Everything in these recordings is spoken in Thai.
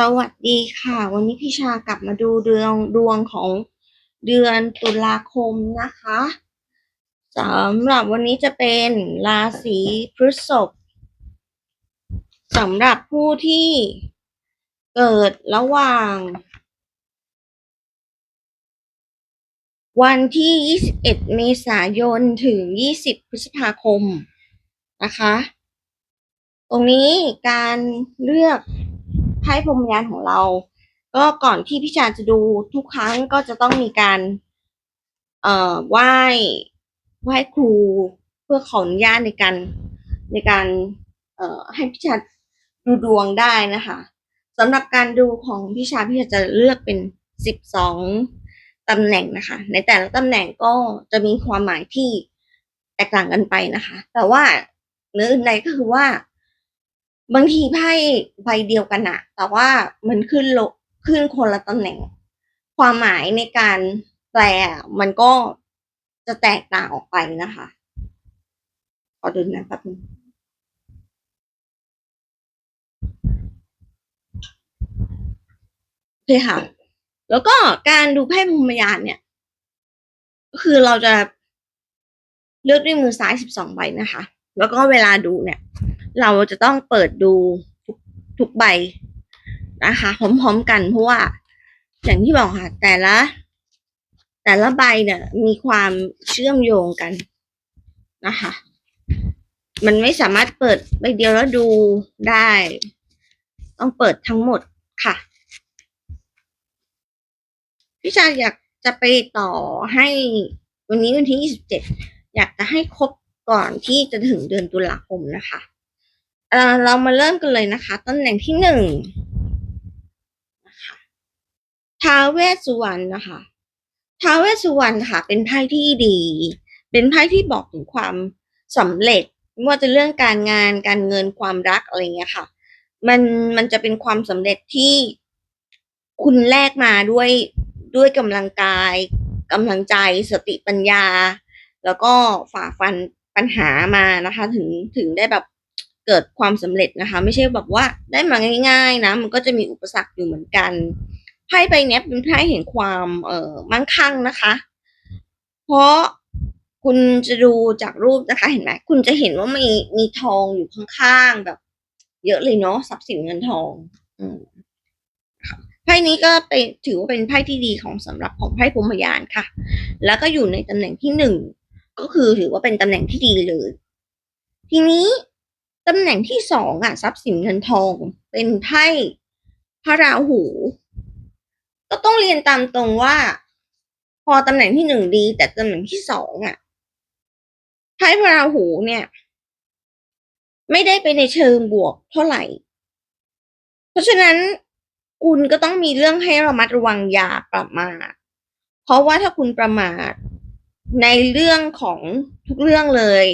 สวัสดีค่ะ วันนี้พี่ชากลับมาดูดวงดวงของเดือนตุลาคมนะคะสำหรับวันนี้จะเป็นราศีพฤษภสำหรับผู้ที่เกิดระหว่าง วันที่ 21 เมษายนถึง 20 พฤษภาคมนะคะ ตรงนี้การเลือก ไพ่พรมยานของเรา ก็ก่อนที่พี่ชาจะดูทุกครั้งก็จะต้องมีการ เอ่อไหว้ไหว้ครูเพื่อขออนุญาตในการในการ เอ่อให้พี่ชาดูดวงได้นะคะสำหรับการดูของพี่ชาพี่ชาจะเลือกเป็นสิบสองตำแหน่งนะคะ ในแต่ละตำแหน่งก็จะมีความหมายที่แตกต่างกันไปนะคะ แต่ว่าเนื้ออื่นใดก็คือว่า บางทีไพ่ใบเดียวกันอะแต่ว่ามันขึ้นโลขึ้นคนละตำแหน่ง ความหมายในการแปลมันก็จะแตกต่างออกไปนะคะขอดูนะแป๊บนึงโอเคค่ะ แล้วก็การดูไพ่พรหมยานเนี่ยก็คือเราจะเลือกด้วยมือซ้ายสิบสองใบนะคะ แล้วก็เวลาดูเนี่ย เราจะต้องเปิดดูทุกทุกใบนะคะพร้อมๆกันเพราะว่า อย่างที่บอกค่ะ แต่ละ แต่ละใบเนี่ย มีความเชื่อมโยงกันนะคะ มันไม่สามารถเปิดใบเดียวแล้วดูได้ ต้องเปิดทั้งหมดค่ะ พี่ชาอยากจะไปต่อให้วันนี้วันที่ 27 อยากจะให้ครบก่อนที่จะถึงเดือนตุลาคมนะคะ เอ่อเรามาเริ่มกันเลยนะคะตำแหน่งที่หนึ่งนะคะท้าเวสสุวรรณนะคะท้าเวสสุวรรณค่ะ เป็นไพ่ที่ดี เป็นไพ่ที่บอกถึงความสำเร็จไม่ว่าจะเรื่องการงานการเงินความรักอะไรเงี้ยค่ะ มันมันจะเป็นความสำเร็จที่คุณแลกมาด้วยด้วยกำลังกายกำลังใจสติปัญญา แล้วก็ฝ่าฟันปัญหามานะคะ ถึงถึงได้แบบ เกิดความสำเร็จนะคะ ไม่ใช่แบบว่าได้มาง่าย ๆ นะ มันก็จะมีอุปสรรคอยู่เหมือนกันไพ่ใบนี้เป็นไพ่เห็นความเอ่อมั่งคั่งนะคะ เพราะคุณจะดูจากรูปนะคะ เห็นไหมคุณจะเห็นว่ามีมีทองอยู่ข้างๆแบบ เยอะเลยเนาะทรัพย์สินเงินทอง อืมไพ่นี้ก็เป็นถือว่าเป็นไพ่ที่ดีของสำหรับของไพ่พรหมยานค่ะ แล้วก็อยู่ในตำแหน่งที่หนึ่งก็คือถือว่าเป็นตำแหน่งที่ดีเลย ทีนี้ ตำแหน่งที่สองอะทรัพย์สินเงินทอง เป็นไพ่พระราหู ก็ต้องเรียนตามตรงว่า พอตำแหน่งที่หนึ่งดี แต่ตำแหน่งที่สองอะไพ่พระราหูเนี่ย ไม่ได้ไปในเชิงบวกเท่าไหร่ เพราะฉะนั้นคุณก็ต้องมีเรื่องให้ระมัดระวังอยาประมาทเพราะว่าถ้าคุณประมาทในเรื่องของทุกเรื่องเลย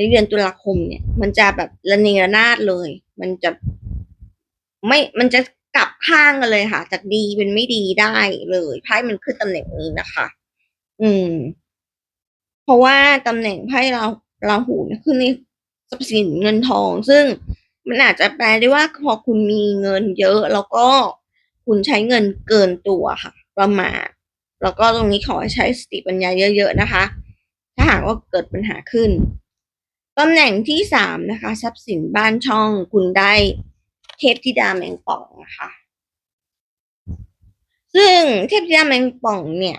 ในเดือนตุลาคมเนี่ย มันจะแบบระเนระนาดเลย มันจะไม่ มันจะกลับข้างกันเลยค่ะ จากดีเป็นไม่ดีได้เลยไพ่มันขึ้นตำแหน่งนี้นะคะ อืม เพราะว่าตำแหน่งไพ่เราเราหูขึ้นในทรัพย์สินเงินทอง ซึ่งมันอาจจะแปลได้ว่าพอคุณมีเงินเยอะ แล้วก็คุณใช้เงินเกินตัวค่ะ ประมาทแล้วก็ตรงนี้ขอใช้สติปัญญาเยอะ ๆ นะคะ ถ้าหากว่าเกิดปัญหาขึ้น ตำแหน่งที่สามนะคะ ทรัพย์สินบ้านช่องคุณได้เทพธิดาแมงป่องนะคะ ซึ่งเทพธิดาแมงป่องเนี่ย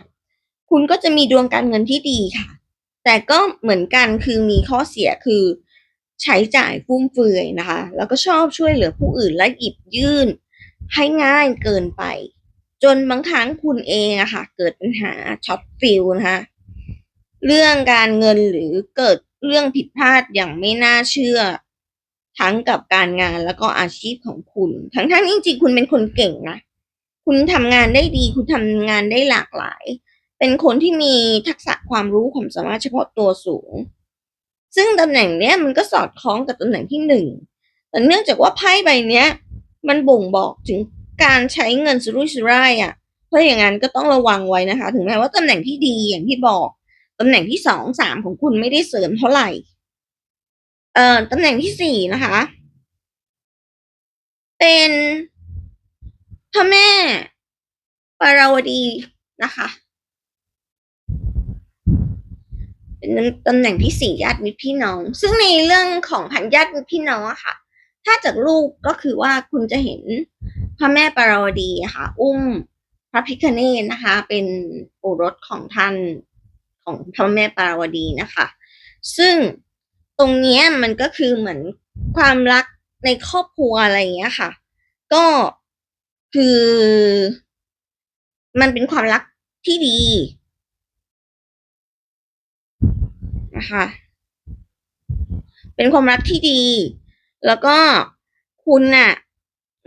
คุณก็จะมีดวงการเงินที่ดีค่ะ แต่ก็เหมือนกันคือมีข้อเสียคือใช้จ่ายฟุ่มเฟือยนะคะ แล้วก็ชอบช่วยเหลือผู้อื่นและหยิบยื่น ให้ง่ายเกินไป จนบางครั้งคุณเองอะค่ะ เกิดปัญหาช็อตฟิลนะคะเรื่องการเงินหรือเกิด เรื่องผิดพลาดอย่างไม่น่าเชื่อ ทั้งกับการงานแล้วก็อาชีพของคุณ ทั้งทั้งจริงๆคุณเป็นคนเก่งนะ คุณทำงานได้ดี คุณทำงานได้หลากหลาย เป็นคนที่มีทักษะความรู้ความสามารถเฉพาะตัวสูง ซึ่งตำแหน่งเนี้ยมันก็สอดคล้องกับตำแหน่งที่หนึ่ง แต่เนื่องจากว่าไพ่ใบเนี้ย มันบ่งบอกถึงการใช้เงินสุรุ่ยสุร่ายอะ เพราะอย่างนั้นก็ต้องระวังไว้นะคะ ถึงแม้ว่าตำแหน่งที่ดีอย่างที่บอก ตำแหน่งที่สองสามของคุณไม่ได้เสริมเท่าไหร่ เอ่อตำแหน่งที่สี่นะคะ เป็นพระแม่ปาราวดีนะคะ เป็นตำแหน่งที่สี่ญาติมิตรพี่น้อง ซึ่งในเรื่องของพันญาติมิตรพี่น้องอะค่ะ ถ้าจากรูปก็คือว่าคุณจะเห็นพระแม่ปาราวดีะค่ะ อุ้มพระพิคเนตนะคะ เป็นโอรสของท่าน ของพระแม่ปาราวดีนะคะ ซึ่งตรงนี้มันก็คือเหมือนความรักในครอบครัวอะไรอย่างเงี้ยค่ะ ก็คือ มันเป็นความรักที่ดีนะคะ เป็นความรักที่ดี แล้วก็คุณน่ะ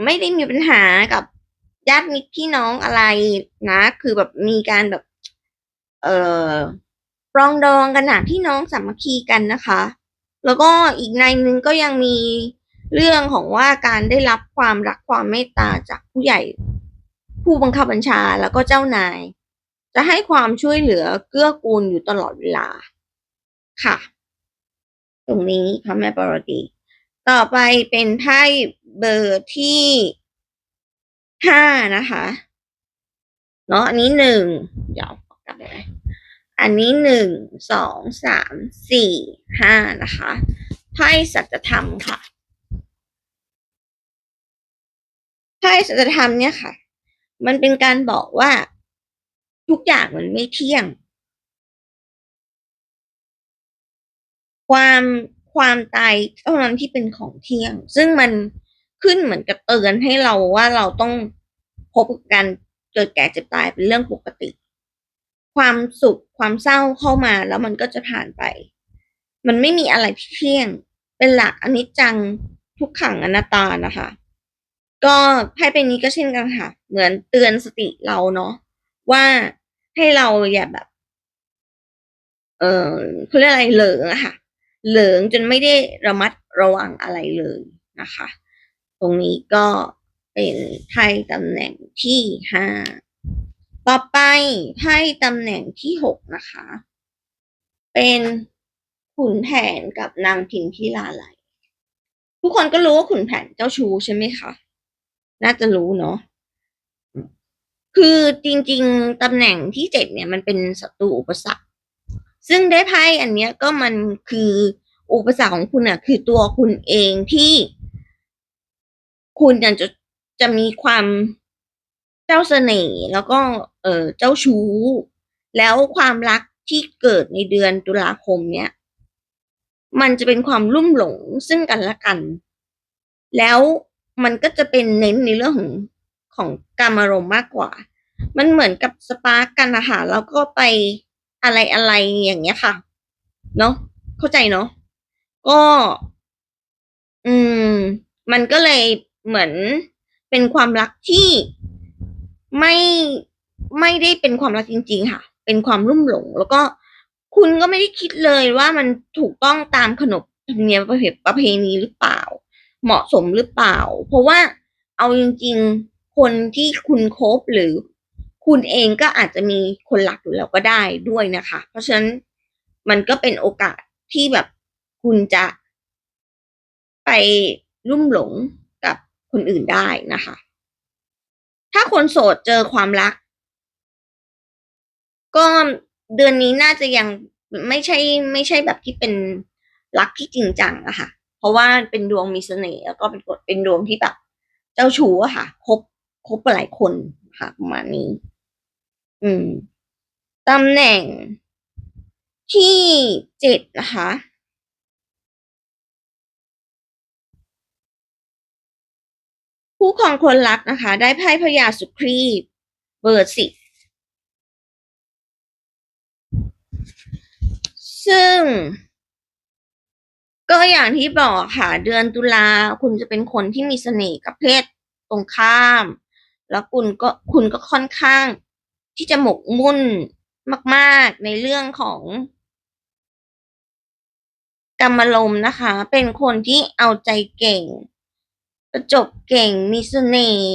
ไม่ได้มีปัญหากับญาติมิตรพี่น้องอะไรนะ คือแบบมีการแบบ เอ่อ ปรองดองกันหนะพี่น้องสามัคคีกันนะคะ แล้วก็อีกในหนึ่งก็ยังมีเรื่องของว่าการได้รับความรักความเมตตาจากผู้ใหญ่ผู้บังคับบัญชาแล้วก็เจ้านาย จะให้ความช่วยเหลือเกื้อกูลอยู่ตลอดเวลาค่ะ ตรงนี้พระแม่ปรวดีต่อไปเป็นไพ่เบอร์ที่ห้านะคะ เนาะอันนี้หนึ่งเดี๋ยวกลับไป อันนี้หนึ่งสองสามสี่ห้านะคะไพ่สัจธรรมค่ะไพ่สัจธรรมเนี่ยค่ะ มันเป็นการบอกว่าทุกอย่างมันไม่เที่ยง ความความตายเท่านั้นที่เป็นของเที่ยง ซึ่งมันขึ้นเหมือนกับเตือนให้เราว่าเราต้องพบกันเกิดแก่เจ็บตายเป็นเรื่องปกติ ความสุขความเศร้าเข้ามาแล้วมันก็จะผ่านไป มันไม่มีอะไรที่เที่ยง เป็นหลักอนิจจังทุกขังอนัตตานะคะ ก็ไพ่เป็นนี้ก็เช่นกันค่ะ เหมือนเตือนสติเราเนาะว่าให้เราอย่าแบบ เออเขาเรียกอะไรเหลิงอะค่ะ เหลิงจนไม่ได้ระมัดระวังอะไรเลยนะคะ ตรงนี้ก็เป็นไพ่ตำแหน่งที่ห้า ต่อไปไพ่ตำแหน่งที่หกนะคะ เป็นขุนแผนกับนางพิมพิลาไลทุกคนก็รู้ว่าขุนแผนเจ้าชู้ใช่ไหมคะ น่าจะรู้เนาะคือจริงๆตำแหน่งที่เจ็ดเนี่ยมันเป็นศัตรูอุปสรรค ซึ่งได้ไพ่อันเนี้ยก็มันคืออุปสรรคของคุณอะ คือตัวคุณเองที่ คุณจะจะมีความ เจ้าเสน่ห์แล้วก็เออเจ้าชู้ แล้วความรักที่เกิดในเดือนตุลาคมเนี้ยมันจะเป็นความลุ่มหลงซึ่งกันและกัน แล้วมันก็จะเป็นเน้นในเรื่องของของกามารมณ์มากกว่า มันเหมือนกับสปาร์กกันนะคะแล้วก็ไปอะไรอะไรอย่างเงี้ยค่ะ เนาะเข้าใจเนาะก็ อืม มันก็เลยเหมือนเป็นความรักที่ ไม่ไม่ได้เป็นความรักจริง ๆ ค่ะ เป็นความรุ่มหลง แล้วก็คุณก็ไม่ได้คิดเลยว่ามันถูกต้องตามขนบธรรมเนียมประเพณีหรือเปล่า เหมาะสมหรือเปล่า เพราะว่าเอาจริง ๆ คนที่คุณคบหรือคุณเองก็อาจจะมีคนรักอยู่แล้วก็ได้ด้วยนะคะ เพราะฉะนั้นมันก็เป็นโอกาสที่แบบคุณจะไปรุ่มหลงกับคนอื่นได้นะคะ ถ้าคนโสดเจอความรัก ก็เดือนนี้น่าจะยังไม่ใช่ ไม่ใช่แบบที่เป็นรักที่จริงจังอะค่ะ เพราะว่าเป็นดวงมีเสน่ห์แล้วก็เป็นกฎเป็นดวงที่แบบ เจ้าชู้อะค่ะคบคบหลายคนค่ะประมาณนี้ อืมตำแหน่งที่เจ็ดนะคะ ผู้ครองคนรักนะคะ ได้ไพ่พญาสุครีบเบอร์สิบซึ่ง ก็อย่างที่บอกค่ะ เดือนตุลาคุณจะเป็นคนที่มีเสน่ห์กับเพศตรงข้าม แล้วคุณก็คุณก็ค่อนข้าง ที่จะหมกมุ่นมาก ๆ ในเรื่องของกรรมลมนะคะ เป็นคนที่เอาใจเก่ง ประจบเก่งมีเสน่ห์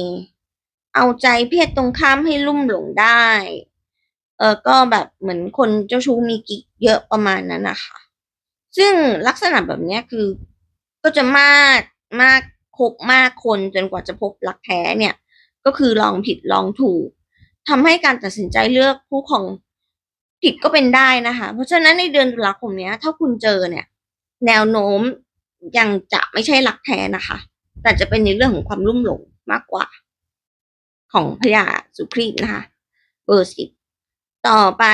เอาใจเพศตรงข้ามให้ลุ่มหลงได้ เออก็แบบเหมือนคนเจ้าชู้มีกิ๊กเยอะประมาณนั้นนะคะ ซึ่งลักษณะแบบนี้คือก็จะมากมากคบมากคนจนกว่าจะพบรักแท้เนี่ย ก็คือลองผิดลองถูกทำให้การตัดสินใจเลือกผู้ของผิดก็เป็นได้นะคะ เพราะฉะนั้นในเดือนตุลาคมนี้ถ้าคุณเจอเนี่ย แนวโน้มยังจะไม่ใช่รักแท้นะคะ แต่จะเป็นในเรื่องของความลุ่มหลงมากกว่า ของพญาสุครีตนะคะเบอร์สิบต่อไป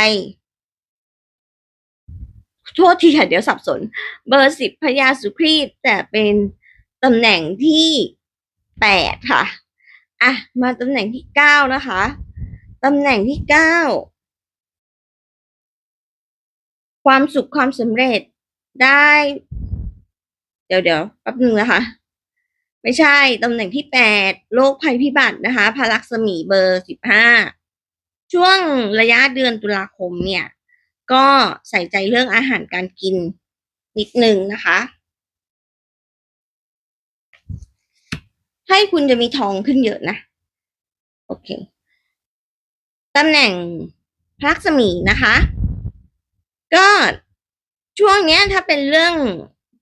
โทษทีค่ะเดี๋ยวสับสน เบอร์สิบพญาสุครีตแต่เป็นตำแหน่งที่แปดค่ะอะมาตำแหน่งที่เก้านะคะตำแหน่งที่เก้าความสุขความสำเร็จได้ เดี๋ยวเดี๋ยวแป๊บนึงนะคะ ไม่ใช่ตำแหน่งที่แปดโรคภัยพิบัตินะคะพารักษมีเบอร์สิบห้าช่วงระยะเดือนตุลาคมเนี่ย ก็ใส่ใจเรื่องอาหารการกินนิดหนึ่งนะคะให้คุณจะมีทองขึ้นเยอะนะ โอเคตำแหน่งพระลักษมีนะคะ ก็ช่วงเนี้ยถ้าเป็นเรื่อง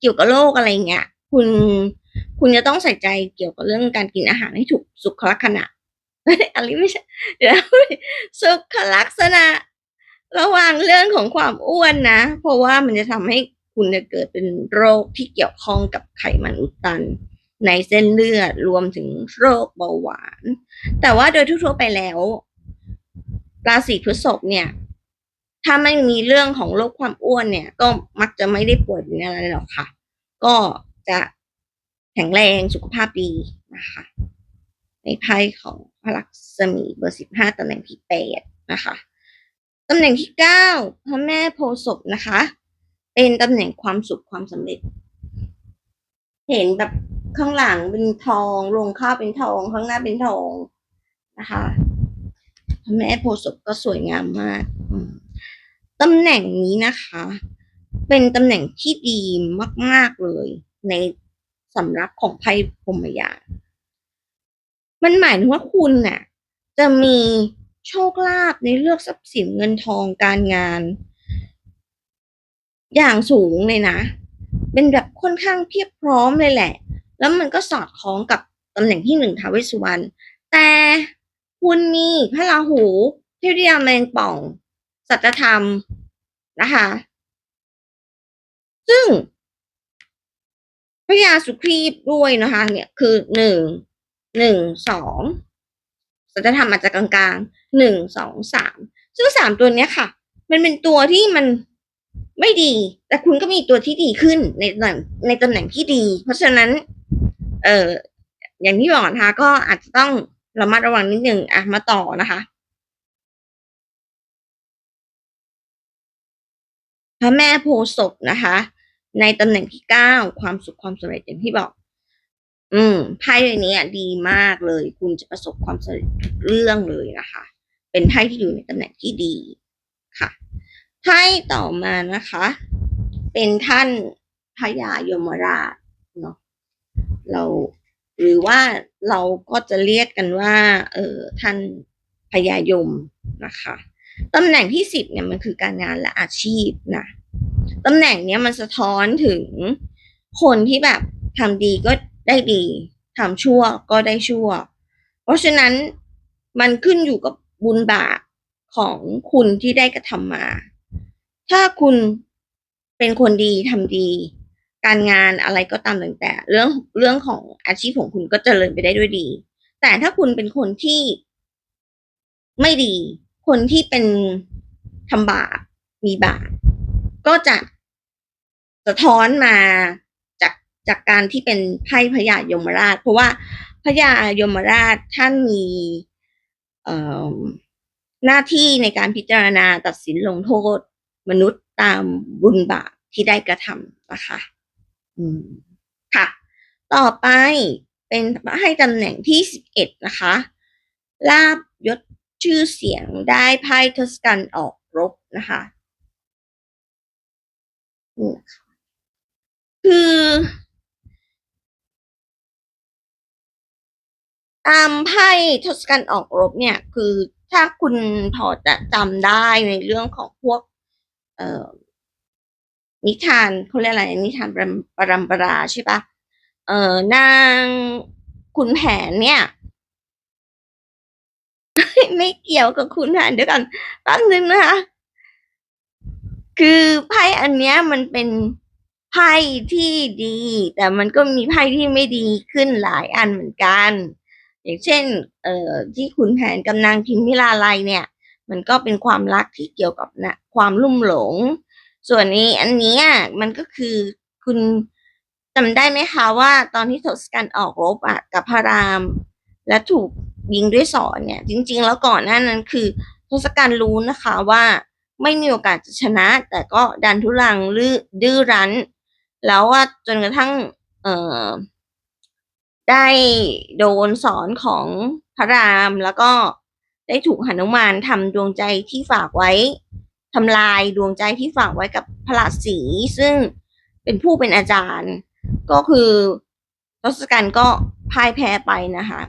เกี่ยวกับโรคอะไรเงี้ย คุณ คุณจะต้องใส่ใจเกี่ยวกับเรื่องการกินอาหารให้ถูกสุขลักษณะอะไรไม่ใช่เดี๋ยวสุขลักษณะ ระวังเรื่องของความอ้วนนะ เพราะว่ามันจะทำให้คุณเนี่ยเกิดเป็นโรคที่เกี่ยวข้องกับไขมันอุดตัน ในเส้นเลือดรวมถึงโรคเบาหวาน แต่ว่าโดยทั่วไปแล้วราศีพฤษภเนี่ยถ้าไม่มีเรื่องของโรคความอ้วนเนี่ย ก็มักจะไม่ได้ป่วยเป็นอะไรหรอกค่ะ ก็จะ แข็งแรงสุขภาพดีนะคะในไพ่ของพระลักษมีเบอร์สิบห้าตำแหน่งที่แปดนะคะตำแหน่งที่เก้าพระแม่โพศพนะคะ เป็นตำแหน่งความสุขความสำเร็จ เห็นแบบข้างหลังเป็นทองลงข้าวเป็นทอง ข้างหน้าเป็นทองนะคะพระแม่โพศพก็สวยงามมากตำแหน่งนี้นะคะ เป็นตำแหน่งที่ดีมาก ๆเลยใน สำรับของไพ่พรมยานมันหมายถึงว่าคุณน่ะ จะมีโชคลาภในเรื่องทรัพย์สินเงินทองการงาน อย่างสูงเลยนะ เป็นแบบค่อนข้างเพียบพร้อมเลยแหละ แล้วมันก็สอดคล้องกับตำแหน่งที่หนึ่งท้าวเวสสุวรรณแต่คุณมีพระราหูเทพธิดาแมงป่อง สัจธรรมนะคะ ซึ่ง ระยาสุครีบด้วยนะคะ เนี่ยคือหนึ่งหนึ่งสองสัจธรรมอาจจะกลางๆหนึ่งสองสามซึ่งสามตัวเนี้ยค่ะ มันเป็นตัวที่มันไม่ดี แต่คุณก็มีตัวที่ดีขึ้นในตำแหน่งในตำแหน่งที่ดี เพราะฉะนั้น เอออย่างที่บอกนะคะก็อาจจะต้องระมัดระวังนิดนึงอะมาต่อนะคะพระแม่โพศพนะคะ ในตำแหน่งที่เก้าความสุขความสำเร็จอย่างที่บอก อืมไพ่ใบนี้อะดีมากเลย คุณจะประสบความสำเร็จทุกเรื่องเลยนะคะ เป็นไพ่ที่อยู่ในตำแหน่งที่ดีค่ะไพ่ต่อมานะคะ เป็นท่านพญายมราชเนาะเราหรือว่าเราก็จะเรียกกันว่า เออท่านพญายมนะคะตำแหน่งที่สิบเนี่ยมันคือการงานและอาชีพนะ ตำแหน่งเนี้ยมันสะท้อนถึงคนที่แบบทำดีก็ได้ดีทำชั่วก็ได้ชั่ว เพราะฉะนั้นมันขึ้นอยู่กับบุญบาปของคุณที่ได้กระทำมา ถ้าคุณเป็นคนดีทำดี การงานอะไรก็ตามแต่แต่ เรื่องเรื่องของอาชีพของคุณก็เจริญไปได้ด้วยดี แต่ถ้าคุณเป็นคนที่ไม่ดี คนที่เป็นทำบาปมีบาปก็จะ สะท้อนมาจากจากการที่เป็นไพ่พญายมราช เพราะว่าพญายมราชท่านมีหน้าที่ในการพิจารณาตัดสินลงโทษ มนุษย์ตามบุญบาปที่ได้กระทำนะคะอืมค่ะ ต่อไปเป็นให้ตำแหน่งที่สิบเอ็ดนะคะลาบยศชื่อเสียงได้ไพ่ทศกัณฐ์ออกรบนะคะนี่นะคะ คือ ตามไพ่ทศกัณฐ์ออกรบเนี่ย คือถ้าคุณพอจะจำได้ในเรื่องของพวก เอ่อนิทานเขาเรียกอะไรนิทานปรำปรำปราใช่ปะเอ่อนางคุณแผนเนี่ย ไม่เกี่ยวกับคุณค่ะเดี๋ยวก่อนแป๊บนึงนะคะ คือไพ่อันเนี้ยมันเป็น ไพ่ที่ดี แต่มันก็มีไพ่ที่ไม่ดีขึ้นหลายอันเหมือนกัน อย่างเช่น เอ่อที่คุณแผนกำนางพิมพิลาไลยเนี่ย มันก็เป็นความรักที่เกี่ยวกับนะความลุ่มหลง ส่วนนี้อันนี้มันก็คือคุณจำได้ไหมคะว่าตอนที่ทศกัณฐ์ออกรบอะกับพระราม และถูกยิงด้วยศรเนี่ย จริง ๆ แล้วก่อนหน้านั้นคือทศกัณฐ์รู้นะคะว่าไม่มีโอกาสจะชนะ แต่ก็ดันทุรังลือดื้อรั้น แล้วว่าจนกระทั่งเอ่อได้โดนสอนของพระรามแล้วก็ได้ถูกหนุมานทำดวงใจที่ฝากไว้ทำลายดวงใจที่ฝากไว้กับพระราศีซึ่งเป็นผู้เป็นอาจารย์ ก็คือทศกัณฐ์ก็พ่ายแพ้ไปนะคะ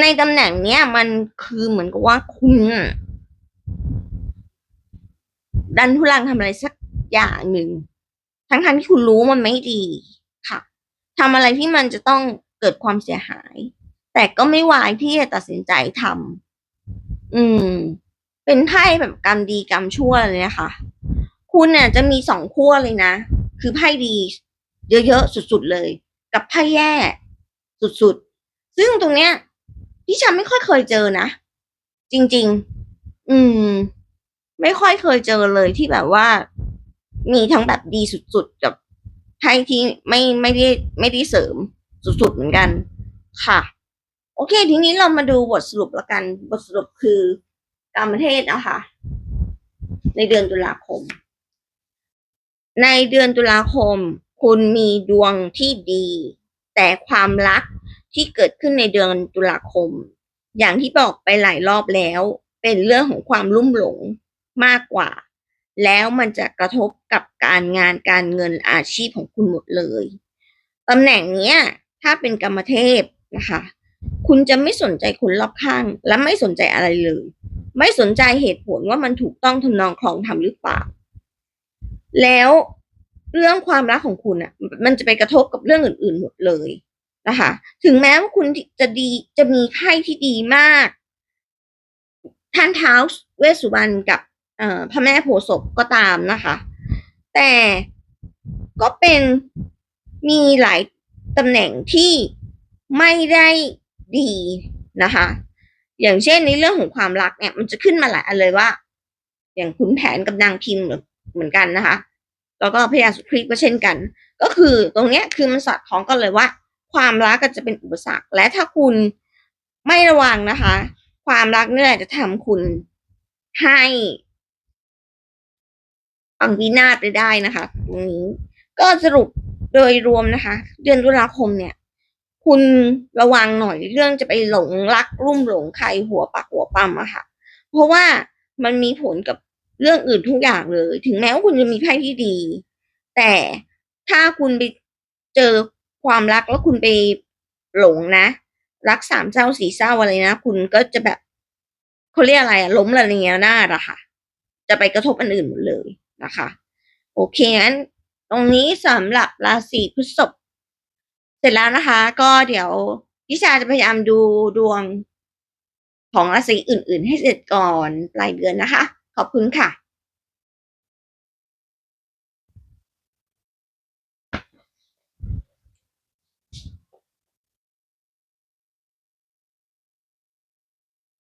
ในตำแหน่งเนี้ยมันคือเหมือนกับว่าคุณ ดันทุลังทำอะไรสักอย่างหนึ่ง ทั้งทันที่คุณรู้มันไม่ดีค่ะทำอะไรที่มันจะต้องเกิดความเสียหาย แต่ก็ไม่วายที่จะตัดสินใจทำอืม เป็นไพ่แบบกรรมดีกรรมชั่วเลยนะคะ คุณเนี่ยจะมีสองขั้วเลยนะ คือไพ่ดี เยอะๆสุดๆเลย กับไพ่แย่สุดๆ ซึ่งตรงเนี้ยพี่ชาไม่ค่อยเคยเจอนะ จริง ๆ อืม ไม่ค่อยเคยเจอเลยที่แบบว่า มีทั้งแบบดีสุดๆกับไพ่ที่ไม่ไม่ได้ไม่ได้เสริมสุดๆเหมือนกันค่ะ โอเค ทีนี้เรามาดูบทสรุปละกัน บทสรุปคือการประเทศนะคะ ในเดือนตุลาคม ในเดือนตุลาคม คุณมีดวงที่ดี แต่ความรักที่เกิดขึ้นในเดือนตุลาคม อย่างที่บอกไปหลายรอบแล้ว เป็นเรื่องของความลุ่มหลงมากกว่า แล้วมันจะกระทบกับการงานการเงินอาชีพของคุณหมดเลยตำแหน่งเนี้ยถ้าเป็นกรรมเทพนะคะ คุณจะไม่สนใจคนรอบข้าง และไม่สนใจอะไรเลย ไม่สนใจเหตุผลว่ามันถูกต้องทำนองคลองธรรมหรือเปล่า แล้วเรื่องความรักของคุณอะ มันจะไปกระทบกับเรื่องอื่น ๆ หมดเลยนะคะ ถึงแม้ว่าคุณจะดีจะมีไพ่ที่ดีมากท่านเท้าเวสุวรรณกับ พระแม่โพศพก็ตามนะคะ แต่ก็เป็นมีหลายตำแหน่งที่ไม่ได้ดีนะคะ อย่างเช่นในเรื่องของความรักเนี่ย มันจะขึ้นมาหลายอันเลยว่า อย่างขุนแผนกับนางพิมพ์เหมือนกันนะคะ แล้วก็พญาสุครีก็เช่นกัน ก็คือตรงเนี้ยคือมันสอดคล้องกันเลยว่า ความรักก็จะเป็นอุปสรรค และถ้าคุณไม่ระวังนะคะ ความรักนี่แหละจะทำคุณให้ ปังวินาศไปได้นะคะ ตรงนี้ ก็สรุปโดยรวมนะคะ เดือนตุลาคมเนี่ย คุณระวังหน่อยเรื่องจะไปหลงรักรุ่มหลงใครหัวปักหัวปั๊มอะค่ะ เพราะว่ามันมีผลกับเรื่องอื่นทุกอย่างเลย ถึงแม้ว่าคุณจะมีไพ่ที่ดี แต่ถ้าคุณไปเจอความรักแล้วคุณไปหลงนะ รักสามเศร้าสี่เศร้าอะไรนะ คุณก็จะแบบเขาเรียกอะไรอะล้มละเนียนาดอะค่ะ จะไปกระทบอันอื่นหมดเลย นะคะ โอเคงั้นตรงนี้สำหรับราศีพฤษภเสร็จแล้วนะคะ ก็เดี๋ยวพิชาจะพยายามดูดวงของราศีอื่น ๆ ให้เสร็จก่อนปลายเดือนนะคะ ขอบคุณค่ะ